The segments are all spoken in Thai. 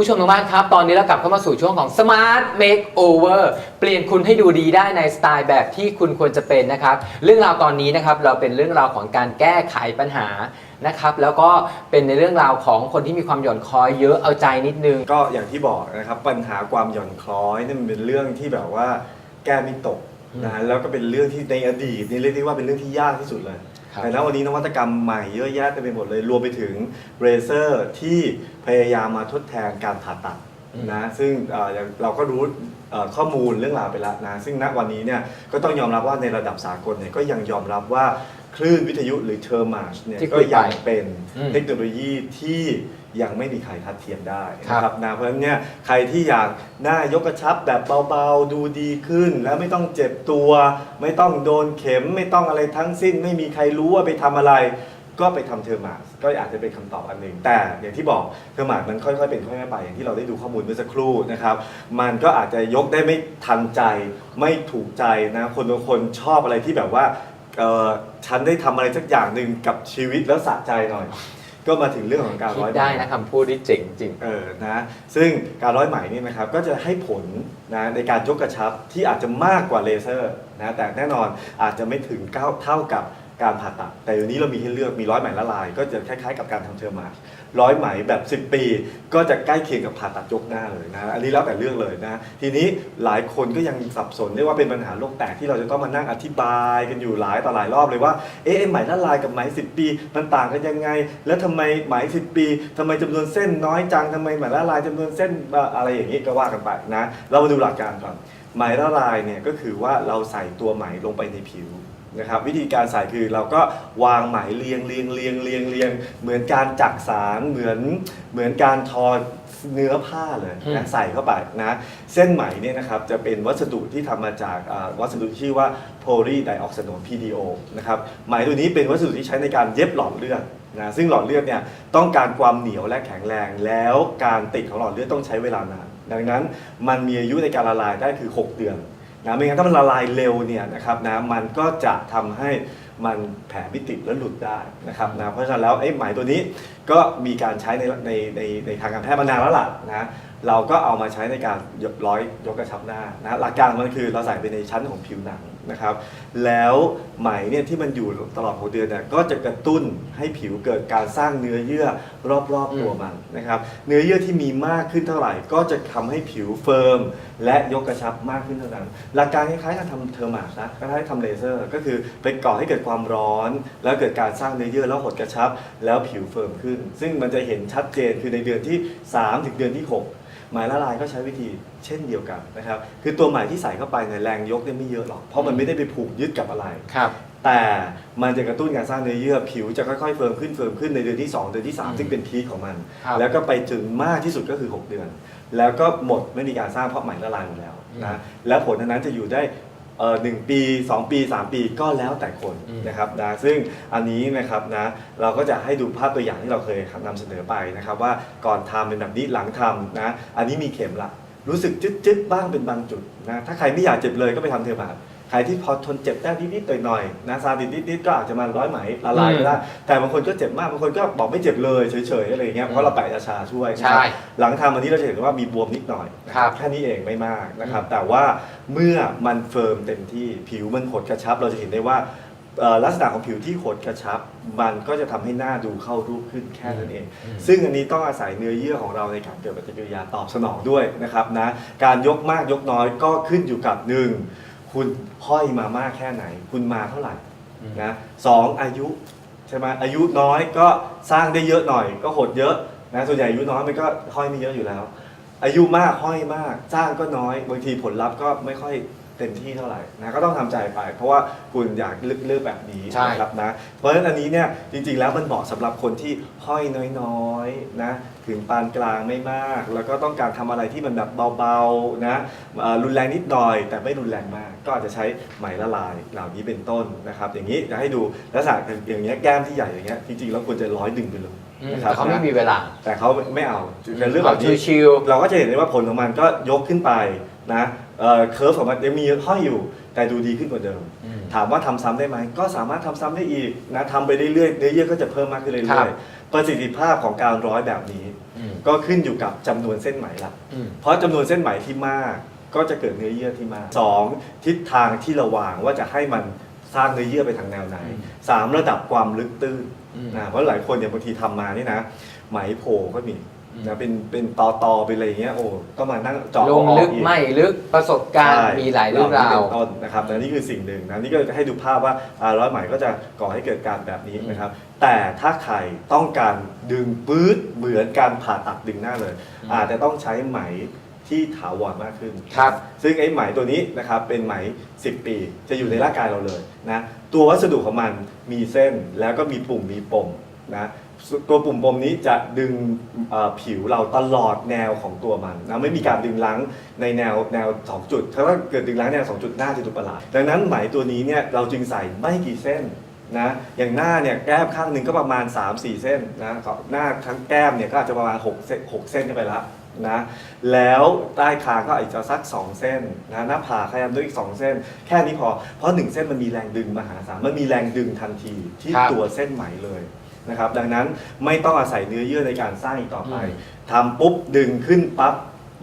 ผู้ชมทางบ้านครับ ตอนนี้เรากลับเข้ามาสู่ช่วงของ Smart Makeover เปลี่ยนคุณให้ดูดีได้ในสไตล์แบบที่คุณควรจะเป็นนะครับ เรื่องราวตอนนี้นะครับเราเป็นเรื่องราวของการแก้ไขปัญหานะครับ แล้วก็เป็นในเรื่องราวของคนที่มีความหย่อนคล้อยเยอะเอาใจนิดนึง ก็อย่างที่บอกนะครับปัญหาความหย่อนคล้อยนี่มันเป็นเรื่องที่แบบว่าแก้ไม่ตกนะฮะแล้วก็เป็นเรื่องที่ในอดีตนี่เรียกได้ว่าเป็นเรื่องที่ยากที่สุดเลย ครับแต่ณวันนี้นวัตกรรมใหม่เยอะแยะเต็มไปหมดเลย รวมไปถึงเรเซอร์ที่พยายามมาทดแทนการผ่าตัดอืมนะซึ่งเอ่ออย่างเราก็รู้เอ่อข้อมูลเรื่องราวไปแล้วนะ ซึ่งณวันนี้เนี่ยก็ต้องยอมรับว่าในระดับสากลเนี่ยก็ยังยอมรับว่าคลื่นวิทยุหรือเทอร์มาชเนี่ยที่คุก็ยไปยังเป็นอืม เทคโนโลยีที่ ยังไม่มีใครทัดเทียมได้ครับนะครับนะเพราะฉะนั้นเนี่ยใครที่อยากหน้ายกกระชับแบบเบาๆดูดีขึ้น แล้วไม่ต้องเจ็บตัว ไม่ต้องโดนเข็มไม่ต้องอะไรทั้งสิ้น ไม่มีใครรู้ว่าไปทำอะไร ก็ไปทำเทอร์มาสก็อาจจะเป็นคำตอบอันหนึ่งแต่อย่างที่บอกเทอร์มาสมันค่อยๆเป็นค่อยๆไปอย่างที่เราได้ดูข้อมูลเมื่อสักครู่นะครับ มันก็อาจจะยกได้ไม่ทันใจไม่ถูกใจนะคนบางคนชอบอะไรที่แบบว่าเออฉันได้ทำอะไรสักอย่างหนึ่งกับชีวิตแล้วสะใจหน่อย ก็มาถึงเรื่องของการคิร้อดยได้ไหมนะคำพูดที่เจ๋งจริง เออนะซึ่งการร้อยไหมนี่นะครับก็จะให้ผลนะในการยกกระชับที่อาจจะมากกว่าเลเซอร์นะแต่แน่นอนอาจจะไม่ถึงเท่าเท่ากับการผ่าตัด แต่เดี๋ยวนี้เรามีให้เลือกมีร้อยไหมละลาย ก็จะคล้ายๆกับการทำเทอร์มาส ร้อยไหมแบบ 10 ปี ก็จะใกล้เคียงกับผ่าตัดยกหน้าเลยนะ อันนี้แล้วแต่เรื่องเลยนะ ทีนี้หลายคนก็ยังสับสนเรียกว่าเป็นปัญหาโลกแตกที่เราจะต้องมานั่งอธิบายกันอยู่หลายต่อหลายรอบเลยว่า เอ๊ะไอ้ไหมละลายกับไหม 10 ปี มันต่างกันยังไง แล้วทำไมไหม 10 ปีทำไมจำนวนเส้นน้อยจังทำไมไหมละลายจำนวนเส้นเอ่ออะไรอย่างนี้ก็ว่ากันไปนะ เรามาดูหลักการก่อน ไหมละลายเนี่ยก็คือว่าเราใส่ตัวไหมลงไปในผิวนะครับวิธีการใส่คือเราก็วางไหมเรียงเรียงเรียงเรียงเรียงเหมือนการจักสารเหมือนเหมือนการทอเนื้อผ้าเลยอืนะมใส่เข้าไปนะเส้นไหมเนี่ยนะครับจะเป็นวัสดุที่ทำมาจากอ่าวัสดุที่ชื่อว่าโพลีไดออกซิโน PDO นะครับไหมตัวนี้เป็นวัสดุที่ใช้ในการเย็บหลอดเลือดนะซึ่งหลอดเลือดเนี่ยต้องการความเหนียวและแข็งแรงแล้วการติดของหลอดเลือดต้องใช้เวลานาน ดังนั้นมันมีอายุในการละลายได้คือ 6 เดือนนะไม่งั้นถ้ามันละลายเร็วเนี่ยนะครับนะมันก็จะทำให้มันแผลไม่ติดและหลุดได้นะครับนะเพราะฉะนั้นแล้วไอ้ไหมตัวนี้ก็มีการใช้ในในในในทางการแพทย์มานานแล้วล่ะนะเราก็เอามาใช้ในการยกร้อยยกกระชับหน้านะหลักการของมันคือเราใส่ไปในชั้นของผิวหนัง นะครับ แล้วไหมเนี่ยที่มันอยู่ตลอด6เดือนเนี่ยก็จะกระตุ้นให้ผิวเกิดการสร้างเนื้อเยื่อรอบๆตัวมันนะครับ เนื้อเยื่อที่มีมากขึ้นเท่าไหร่ ก็จะทำให้ผิวเฟิร์มและยกกระชับมากขึ้นเท่านั้น หลักการคล้ายๆกับทำเทอร์มาสนะคล้ายๆทำเลเซอร์ ก็คือไปก่อให้เกิดความร้อน แล้วเกิดการสร้างเนื้อเยื่อแล้วหดกระชับ แล้วผิวเฟิร์มขึ้น ซึ่งมันจะเห็นชัดเจนคือในเดือนที่ 3 ถึงเดือนที่6ไหมละลายก็ใช้วิธีเช่นเดียวกันนะครับ คือตัวไหมที่ใส่เข้าไปเนี่ยแรงยกเนี่ยไม่เยอะหรอก เพราะมันไม่ได้ไปผูกยึดกับอะไร ครับ แต่มันจะกระตุ้นการสร้างเนื้อเยื่อผิวจะค่อยๆเฟิร์มขึ้นเฟิร์มขึ้นในเดือนที่ 2 เดือนที่ อืม3 ซึ่งเป็นพีคของมัน ครับแล้วก็ไปถึงมากที่สุดก็คือ 6 เดือน แล้วก็หมดไม่มีการสร้างเพราะไหมละลายหมดแล้วอืม นะแล้วผลอันนั้นจะอยู่ได้ เอ่อหนึ่งปี 2 ปี 3 ปีก็แล้วแต่คนอืม นะครับนะซึ่งอันนี้นะครับนะเราก็จะให้ดูภาพตัวอย่างที่เราเคยนำเสนอไปนะครับว่าก่อนทำเป็นแบบนี้หลังทำนะอันนี้มีเข็มละรู้สึกจึ๊ดๆบ้างเป็นบางจุดนะถ้าใครไม่อยากเจ็บเลยก็ไปทำเทอร์มาส ใครที่พอทนเจ็บได้นิดๆหน่อยๆนะซาดิสนิดๆก็อาจจะมาร้อยไหมละลายก็ได้แต่บางคนก็เจ็บมากบางคนก็บอกไม่เจ็บเลยเฉยๆอะไรอย่างเงี้ยเพราะเราแปะยาชาช่วยนะใช่ครับหลังทำอันนี้เราจะเห็นว่ามีบวมนิดหน่อยนะครับแค่นี้เองไม่มากนะครับแต่ว่าเมื่อมันเฟิร์มเต็มที่ผิวมันหดกระชับ เราจะเห็นได้ว่าเอ่อลักษณะของผิวที่หดกระชับ มันก็จะทำให้หน้าดูเข้ารูปขึ้นแค่นั้นเองอืมซึ่งอันนี้ต้องอาศัยเนื้อเยื่อของเราในการเกิดปฏิกิริยาตอบสนองด้วยนะครับนะการยกมากยกน้อยก็ขึ้นอยู่กับหนึ่ง คุณห้อยมามากแค่ไหน คุณมาเท่าไหร่อืมนะสองอายุใช่ไหมอายุน้อยก็สร้างได้เยอะหน่อย ก็หดเยอะนะส่วนใหญ่อายุน้อยมันก็ห้อยไม่เยอะอยู่แล้ว อายุมากห้อยมากสร้างก็น้อยบางทีผลลัพธ์ก็ไม่ค่อย เต็มที่เท่าไหร่นะก็ต้องทำใจไป เพราะว่าคุณอยากเลือกแบบนี้ใช่ นะครับนะเพราะฉะนั้นอันนี้เนี่ยจริงๆแล้วมันเหมาะสำหรับคนที่ห้อยน้อยๆนะถึงปานกลางไม่มาก แล้วก็ต้องการทำอะไรที่มันแบบเบาๆนะเอ่อรุนแรงนิดหน่อย แต่ไม่รุนแรงมาก ก็อาจจะใช้ไหมละลายเหล่านี้เป็นต้นนะครับ อย่างนี้จะให้ดูลักษณะอย่างเงี้ยแก้มที่ใหญ่อย่างเงี้ยจริงๆแล้วควรจะร้อยดึงไปเลยอืมนะครับแต่เขาไม่นะ มีเวลาแต่เขาไม่เอาในเรื่องแบบนี้ชิว เราก็จะเห็นได้ว่าผลของมันก็ยกขึ้นไป นะเอ่อเคอร์ฟของมันยังมีห้อยอยู่ แต่ดูดีขึ้นกว่าเดิม อืม ถามว่าทำซ้ำได้ไหม ก็สามารถทำซ้ำได้อีกนะทำไปเรื่อยๆเนื้อเยื่อก็จะเพิ่มมากขึ้นครัเรื่อยบๆประสิทธิภาพของการร้อยแบบนี้ อืมก็ขึ้นอยู่กับจำนวนเส้นไหมละอืม เพราะจำนวนเส้นไหมที่มาก ก็จะเกิดเนื้อเยื่อที่มากสองทิศทางที่เราวางว่าจะให้มันสร้างเนื้อเยื่อไปทางแนวไหนอืมสามระดับความลึกตื้นอืม นะเพราะหลายคนเนี่ยบางทีทำมานี่นะไหมโผล่ก็มีอืม นะเป็นเป็นตอตอๆไปอะไรอย่างเงี้ยโอ้ต้องมานั่งเจาะลงออลึกอีไม่ลึกประสบการณ์ใช่มีหลายเรื่องราวเป็นต้นนะครับแต่นี่คือสิ่งหนึ่งนะนี่ก็จะให้ดูภาพว่าอ่าร้อยไหมก็จะก่อให้เกิดการแบบนี้นะครับ แต่ถ้าใครต้องการดึงปื๊ดเหมือนการผ่าตัดดึงหน้าเลยอืมอาจจะต้องใช้ไหมที่ถาวรมากขึ้นครับซึ่งไอ้ไหมตัวนี้นะครับเป็นไหม 10 ปี จะอยู่ในร่างกายเราเลยนะตัววัสดุของมันมีเส้นแล้วก็มีปุ่มมีปมนะ ตัวปุ่มปมนี้จะดึงเอ่อผิวเราตลอดแนวของตัวมันนะไม่มีการดึงล้างในแนวแนว 2 จุด ถ้าว่าเกิดดึงล้างแนว 2 จุดหน้าจะดูประหลาด ดังนั้นไหมตัวนี้เนี่ยเราจึงใส่ไม่กี่เส้นนะอย่างหน้าเนี่ยแก้มข้างหนึ่งก็ประมาณ 3-4 เส้นนะหน้าทั้งแก้มเนี่ยก็อาจจะประมาณ6เส้น6เส้นขึ้นไปละนะแล้วใต้คางก็อาจจะสัก 2 เส้นนะหน้าผากขยับด้วยอีก 2 เส้น แค่นี้พอ เพราะ 1 เส้นมันมีแรงดึงมหาศาลมันมีแรงดึงทันทีที่ครับ ตัวเส้นไหมเลย นะครับ ดังนั้นไม่ต้องอาศัยเนื้อเยื่อในการสร้างอีกต่อไปอืมทำปุ๊บดึงขึ้นปั๊บ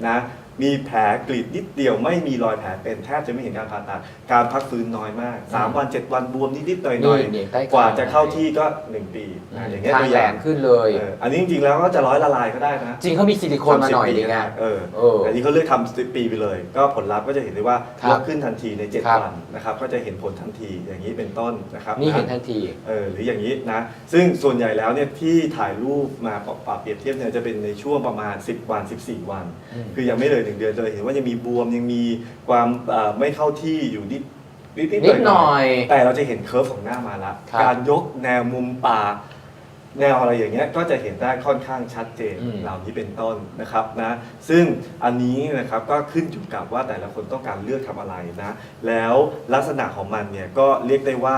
นะ มีแผลกรีดนิดเดียวไม่มีรอยแผลเป็นแทบจะไม่เห็นการผ่าตัดการพักฟื้นน้อยมาก 3 วัน 7 วันบวมนิดๆหน่อยนี่นี่ใต้ๆกว่าจะเข้าที่ก็ 1 ปีนะอย่างเงี้ยทางตัวอแหลย่างมขึ้นเลย เอออันนี้จริงๆแล้วก็จะร้อยละลายก็ได้นะจริงเขามีซิลิโคนมาหน่อยนึงไงเออเออแต่นี่เขาเลือกทำสิบปีไปเลย ก็ผลลัพธ์ก็จะเห็นได้ว่าครับลดขึ้นทันทีใน ครับ7วันนะครับก็จะเห็นผลทันทีอย่างนี้เป็นต้นนะครับ นี่เห็นนะทันที เออหรืออย่างนี้นะ ซึ่งส่วนใหญ่แล้วเนี่ยที่ถ่ายรูปมาปรับเปรียบเทียบเนี่ยจะเป็นในช่วงประมาณ 10 วัน 14 วัน อืมคือยังไม่เลยหนึ่งเดือนเลยเห็นว่ายังมีบวมยังมีความเอ่อไม่เข้าที่อยู่นิดนิดนิดหน่อย แต่เราจะเห็นเคิร์ฟของหน้ามาละครับการยกแนวมุมปากแนวอะไรอย่างเงี้ยก็จะเห็นได้ค่อนข้างชัดเจนอืม เหล่านี้เป็นต้นนะครับนะซึ่งอันนี้นะครับก็ขึ้นอยู่กับว่าแต่ละคนต้องการเลือกทำอะไรนะแล้วลักษณะของมันเนี่ยก็เรียกได้ว่า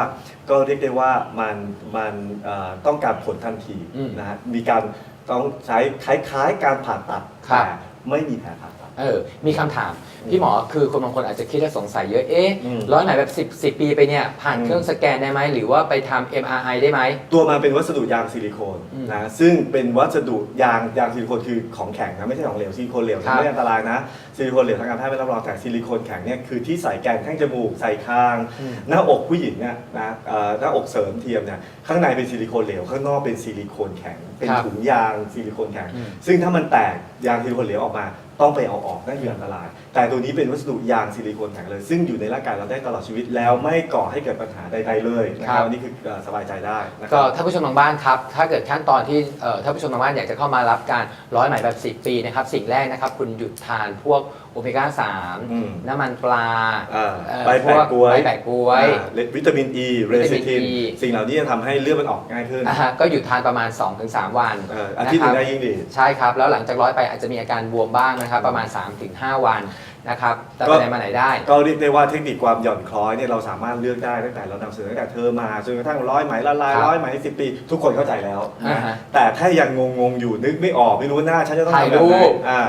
ก็เรียกได้ว่ามันมันเอ่อต้องการผลทันทีอืม นะฮะมีการต้องใช้คล้ายๆ การผ่าตัด ครับแต่ไม่มีแผลผ่าตัด เออ มีคำถาม พี่หมอคือคนบางคนอาจจะคิดและสงสัยเยอะ เอ๊ะ อืมร้อยไหมแบบ10 10 ปีไปเนี่ย ผ่านอืม เครื่องสแกนได้ไหม หรือว่าไปทำ MRI ได้ไหม ตัวมันเป็นวัสดุยางซิลิโคนอืมนะซึ่งเป็นวัสดุยางยางซิลิโคนคือของแข็งนะไม่ใช่ของเหลวซิลิโคนเหลวครับไม่อันตรายนะซิลิโคนเหลวทางการแพทย์ไม่รับรองแต่ซิลิโคนแข็งเนี่ยคือที่ใส่แกนแท่งจมูกใส่คาง อืม หน้าอกผู้หญิงเนี่ยนะเอ่อหน้าอกเสริมเทียมเนี่ยข้างในเป็นซิลิโคนเหลวข้างนอกเป็นซิลิโคนแข็ง เป็นครับถุงยางซิลิโคนแข็ง อืม ซึ่งถ้ามันแตกยางทีละคนเหลวออกมา ต้องไปเอาออกนั่นคืออันตราย แต่ตัวนี้เป็นวัสดุยางซิลิโคนแข็งเลย ซึ่งอยู่ในร่างกายเราได้ตลอดชีวิตแล้วไม่ก่อให้เกิดปัญหาใดๆเลยนะคครัรับบอันนี่คือเอ่อสบายใจได้นะคก็รับ ท่านผู้ชมทางบ้านครับ ถ้าเกิดขั้นตอนที่เอ่อท่านผู้ชมทางบ้านอยากจะเข้ามารับการร้อยไหมแบบ 10 ปีนะครับ สิ่งแรกนะครับคุณหยุดทานพวกโอเมก้า อืม3 น้ำมันปลาอ่าเอ่อใบแปะกล้วยใบแปะกล้วย อ่าวิตามินอ e, ีเรวิตามิซินทิน E สิ่งเหล่านี้จะทำให้เลือดมันออกง่ายขึ้นอ่าฮะก็หยุดทานประมาณ 2-3 วันเอ่ออาทิตย์หนึ่งได้ะครับยิ่งดีใช่ครับ แล้วหลังจากร้อยไปอาจจะมีอาการบวมบ้างนะครับประมาณ 3-5 วันนะครับแต่ก็ไปไหนมาไหนได้ ก็เรียกได้ว่าเทคนิคความหย่อนคล้อยเนี่ยเราสามารถเลือกได้ตั้งแต่เรานำเสนอตั้งแต่เธอมาจนกระทั่งร้อยไหมละลายครับร้อยไหมสิบปี ทุกคนเข้าใจแล้วอ่านะฮะแต่ถ้ายังงงๆอยู่นึกไม่ออกไม่รู้หน้าฉันจะต้องถ่ายทำแบบไหนรูป อ่า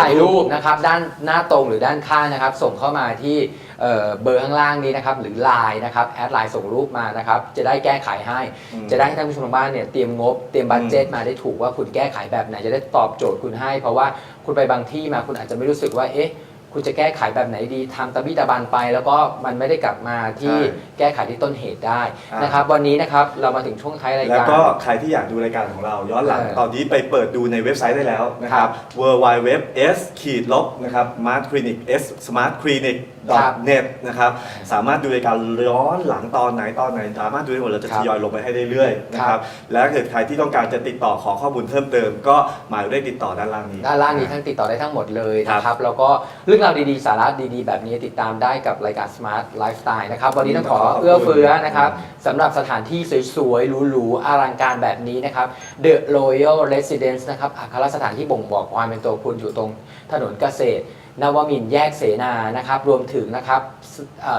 ถ่ายรูปนะครับด้านหน้าตรงหรือด้านข้างนะครับ ส่งเข้ามาที่เอ่อเบอร์ข้างล่างนี้นะครับหรือ Line นะครับแอดไลน์ส่งรูปมานะครับจะได้แก้ไขให้ อืมจะได้ให้ท่านผู้ชมทางบ้านเนี่ยเตรียมงบเตรียมบัตเจตมาได้ถูกว่าคุณแก้ไขแบบไหนจะได้ตอบโจทย์คุณให้ เพราะว่า คุณไปบางที่มาคุณอาจจะไม่รู้สึกว่าเอ๊ะคุณจะแก้ไขแบบไหนดีทำตะบี้ตะบันไป แล้วก็มันไม่ได้กลับมาที่ใช่แก้ไขที่ต้นเหตุได้อ่านนะครับ วันนี้นะครับเรามาถึงช่วงท้ายรายแล้วการก็ใครที่อยากดูรายการของเรา ย้อนหลังเออตอนนี้ไปเปิดดูในเว็บไซต์ได้แล้วนะคครัรับบ w w w s ขีดลบนะครับ smart clinic s smart clinic ครับ net นะครับสามารถดูรายการย้อนหลังตอนไหนตอนไหน สามารถดูได้หมดเราจะครัทบยอยลงไปให้เรื่อยๆนะคครัรับบและถ้าเกิดใครที่ต้องการจะติดต่อขอข้อมูลเพิ่มเติม ก็หมายเลขติดต่อด้านล่างนี้ ด้านล่างนี้ทั้งติดต่อได้ทั้งหมดเลยครับนะครับแล้วก็เรื่องราวดีๆ สาระดีๆ แบบนี้ติดตามได้กับรายการ Smart Lifestyle นะครับวันนี้ต้องขอขอบคุณเอื้อเฟื้อนะครับสำหรับสถานที่สวยๆหรูๆอลังการแบบนี้นะครับ The Royal Residence นะครับอัครสถานที่บ่งบอกความเป็นตัวคุณอยู่ตรงถนนเกษตรนวมินแยกเสนานะครับ รวมถึงนะครับ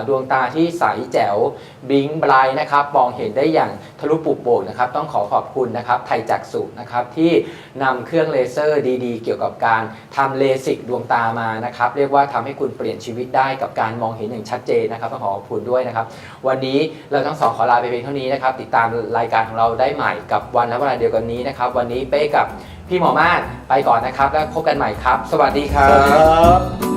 ดวงตาที่ใสแจ๋วบิงบรท์นะครับมองเห็นได้อย่างทะลุปุบโป่งนะครับ ต้องขอขอบคุณนะครับไทยจักษุนะครับที่นำเครื่องเลเซอร์ดีๆ เกี่ยวกับการทำเลสิกดวงตามานะครับ เรียกว่าทำให้คุณเปลี่ยนชีวิตได้กับการมองเห็นอย่างชัดเจนนะครับต้องขอขอบคุณด้วยนะครับ วันนี้เราทั้งสองขอลาไปเพียงเท่านี้นะครับ ติดตามรายการของเราได้ใหม่กับวันและเวลาเดียวกันนี้นะครับ วันนี้เป้กับ พี่หมอมาศไปก่อนนะครับ แล้วพบกันใหม่ครับ สวัสดีครับครับ